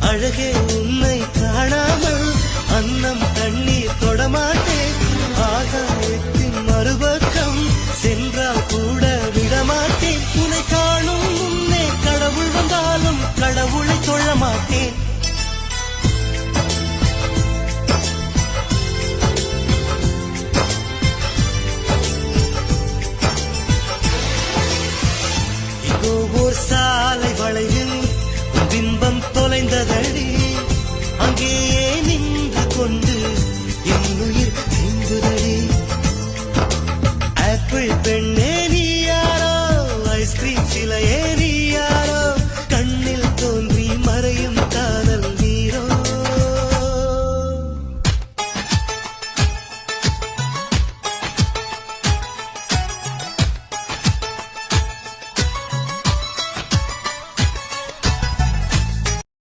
அழகே உன்னை காணாமல் அன்னம் தண்ணீர் தொடமாட்டேன். ஆகாயத்தின் மறுபக்கம் சென்றால் கூட விடமாட்டேன். உன்னை காணும் முன்னே கடவுள் வந்தாலும் கடவுளை சேர்ந்ததடி அங்கேயே நின்று கொண்டு என் உயிர் நீங்குதடி. ஆப்பிள் பெண்ணே நீ யாரோ? ஐஸ்கிரீம் சிலையே நீ